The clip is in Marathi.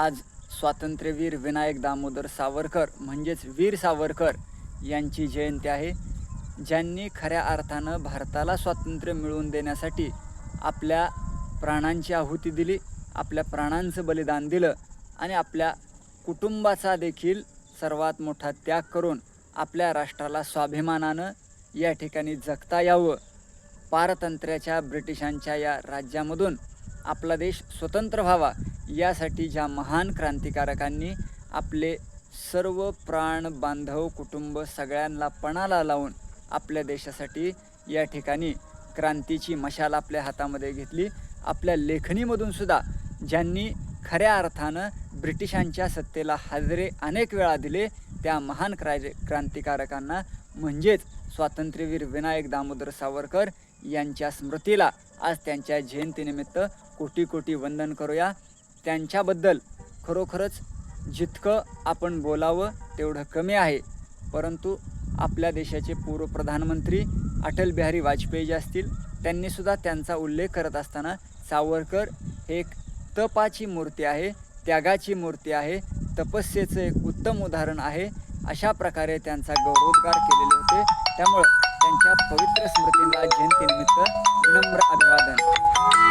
आज स्वातंत्र्यवीर विनायक दामोदर सावरकर म्हणजेच वीर सावरकर यांची जयंती आहे ज्यांनी खऱ्या अर्थानं भारताला स्वातंत्र्य मिळवून देण्यासाठी आपल्या प्राणांची आहुती दिली आपल्या प्राणांचं बलिदान दिलं आणि आपल्या कुटुंबाचा देखील सर्वात मोठा त्याग करून आपल्या राष्ट्राला स्वाभिमानानं या ठिकाणी जगता यावं. पारतंत्र्याच्या ब्रिटिशांच्या या राज्यामधून आपला देश स्वतंत्र व्हावा. यासाठी ज्या महान क्रांतिकारकांनी आपले सर्व प्राण बांधव कुटुंब सगळ्यांना पणाला लावून आपल्या देशासाठी या ठिकाणी क्रांतीची मशाल आपल्या हातामध्ये घेतली. आपल्या लेखणीमधून सुद्धा ज्यांनी खऱ्या अर्थानं ब्रिटिशांच्या सत्तेला हाजरे अनेक वेळा दिले त्या महान क्राय क्रांतिकारकांना म्हणजेच स्वातंत्र्यवीर विनायक दामोदर सावरकर यांच्या स्मृतीला आज त्यांच्या जयंतीनिमित्त कोटी कोटी वंदन करूया. त्यांच्याबद्दल खरोखरच जितकं आपण बोलावं तेवढं कमी आहे. परंतु आपल्या देशाचे पूर्व प्रधानमंत्री अटल बिहारी वाजपेयी जे असतील त्यांनीसुद्धा त्यांचा उल्लेख करत असताना सावरकर हे एक तपाची मूर्ती आहे त्यागाची मूर्ती आहे तपस्येचं एक उत्तम उदाहरण आहे अशा प्रकारे त्यांचा गौरवोद्गार केलेले होते. त्यामुळं त्यांच्या पवित्र स्मृतींना जयंतीनिमित्त विनम्र अभिवादन.